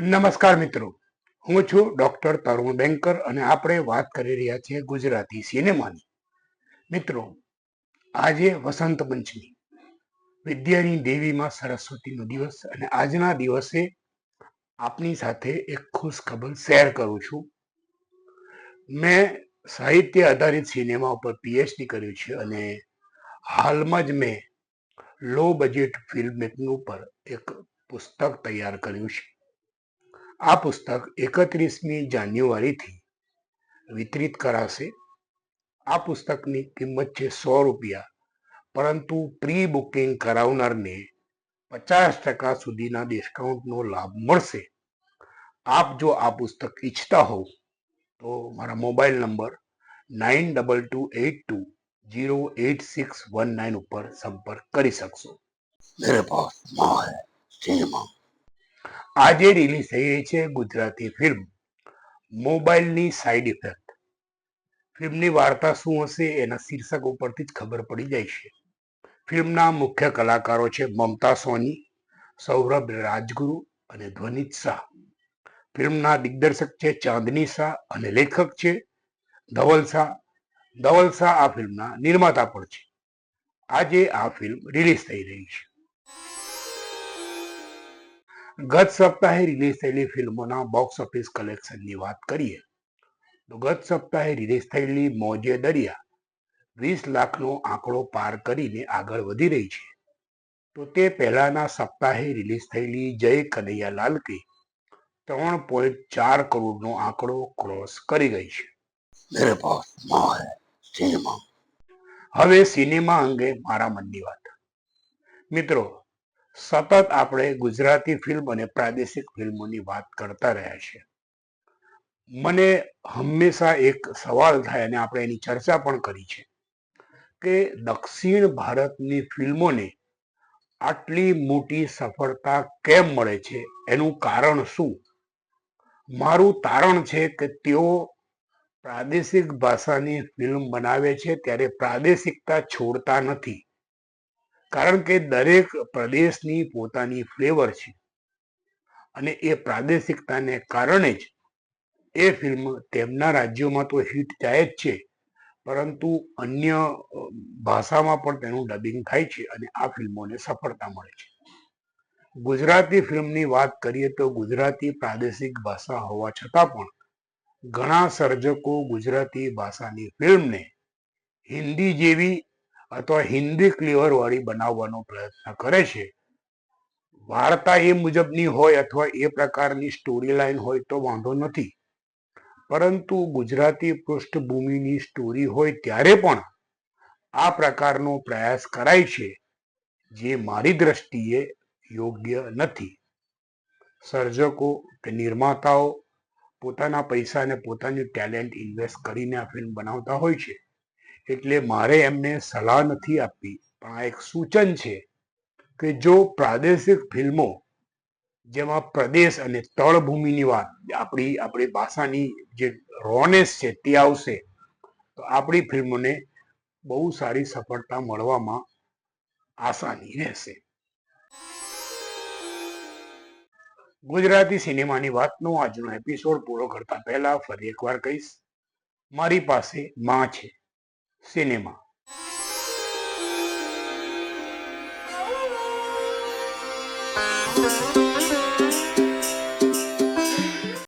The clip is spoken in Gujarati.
નમસ્કાર મિત્રો. હું છું ડોક્ટર તરુણ બેંકર અને આપણે વાત કરી રહ્યા છીએ ગુજરાતી સિનેમાની. મિત્રો, આજે વસંત પંચમી. વિદ્યાની દેવીમાં સરસ્વતીનો દિવસ અને આજના દિવસે આપની સાથે એક ખુશ ખબર શેર કરું છું. મેં સાહિત્ય આધારિત સિનેમા ઉપર પીએચડી કર્યું છે અને હાલમાં જ મેં લો બજેટ ફિલ્મ મેકિંગ ઉપર એક પુસ્તક તૈયાર કર્યું છે. આ પુસ્તક એકત્રીસમી જાન્યુઆરીથી વિતરિત કરાશે આ પુસ્તકની કિંમત છે સો રૂપિયા પરંતુ પ્રી બુકિંગ કરાવનારને પચાસ ટકા સુધીના ડિસ્કાઉન્ટનો લાભ મળશે આપ જો આ પુસ્તક ઈચ્છતા હોવ તો મારા mobile number nine double two eight two zero eight six one nine ઉપર સંપર્ક કરી શકશો મેરે પાસ માલ સિનેમા આજે રિલીઝ થઈ રહી છે ગુજરાતી ફિલ્મ મોબાઈલની સાઈડ ઇફેક્ટ ફિલ્મની વાર્તા શું હશે એના શીર્ષક ઉપરથી જ ખબર પડી જાય છે. ફિલ્મના મુખ્ય કલાકારો છે મમતા સોની, સૌરભ રાજગુરુ અને ધ્વનિત શાહ. ફિલ્મના દિગ્દર્શક છે ચાંદની શાહ અને લેખક છે ધવલ શાહ. ધવલ શાહ આ ફિલ્મના નિર્માતા પણ છે. આજે આ ફિલ્મ રિલીઝ થઈ રહી છે. ગત સપ્તાહે રિલીઝ થયેલી ફિલ્મોના બોક્સ ઓફિસ કલેક્શનની વાત કરીએ તો ગત સપ્તાહે રિલીઝ થયેલી મોજે દરિયા વીસ લાખનો આંકડો પાર કરીને આગળ વધી રહી છે. તો તે પહેલાના સપ્તાહે રિલીઝ થયેલી જય કનૈયા લાલકી ત્રણ પોઈન્ટ ચાર કરોડનો આંકડો ક્રોસ કરી ગઈ છે. સિનેમા હવે સિનેમા અંગે મારા મનની વાત. મિત્રો સતત આપણે ગુજરાતી ફિલ્મ અને પ્રાદેશિક ફિલ્મોની વાત કરતા રહ્યા છે મને હંમેશા એક સવાલ થાય અને આપણે એની ચર્ચા પણ કરી છે કે દક્ષિણ ભારતની ફિલ્મોને આટલી મોટી સફળતા કેમ મળે છે? એનું કારણ શું? મારું તારણ છે કે તેઓ પ્રાદેશિક ભાષાની ફિલ્મ બનાવે છે ત્યારે પ્રાદેશિકતા છોડતા નથી. કારણ કે દરેક પ્રદેશની પોતાની ફ્લેવર છે. અને એ પ્રાદેશિકતાને કારણે જ એ ફિલ્મ તેમના રાજ્યોમાં તો હિટ જાય જ છે. પરંતુ અન્ય ભાષામાં પણ તેનું ડબિંગ થાય છે અને આ ફિલ્મોને સફળતા મળે છે. ગુજરાતી ફિલ્મની વાત કરીએ તો ગુજરાતી પ્રાદેશિક ભાષા હોવા છતાં પણ ઘણા સર્જકો ગુજરાતી ભાષાની ફિલ્મને હિન્દી જેવી અથવા હિન્દી ક્લિયર વાળી બનાવવાનો પ્રયત્ન કરે છે. વાર્તા એ મુજબની હોય અથવા એ પ્રકારની સ્ટોરી લાઈન હોય તો વાંધો નથી. પરંતુ ગુજરાતી પૃષ્ઠભૂમિની સ્ટોરી હોય ત્યારે પણ આ પ્રકારનો પ્રયાસ કરાય છે, જે મારી દ્રષ્ટિએ યોગ્ય નથી. સર્જકો કે નિર્માતાઓ પોતાના પૈસા અને પોતાની ટેલેન્ટ ઇન્વેસ્ટ કરીને આ ફિલ્મ બનાવતા હોય છે. એટલે મારે એમને સલાહ નથી આપવી. પણ આ એક સૂચન છે કે જો પ્રાદેશિક ફિલ્મો, જેમાં પ્રદેશ અને તળભૂમિની વાત આપણી આપણી ભાષાની જે રોનેસ છે તે આવશે, તો આપણી ફિલ્મોને બહુ સારી સફળતા મળવામાં આસાની રહેશે. ગુજરાતી સિનેમાની વાતનો આજનો એપિસોડ પૂરો કરતા પહેલા ફરી એકવાર કહીશ. મારી પાસે માં છે. સિનેમા.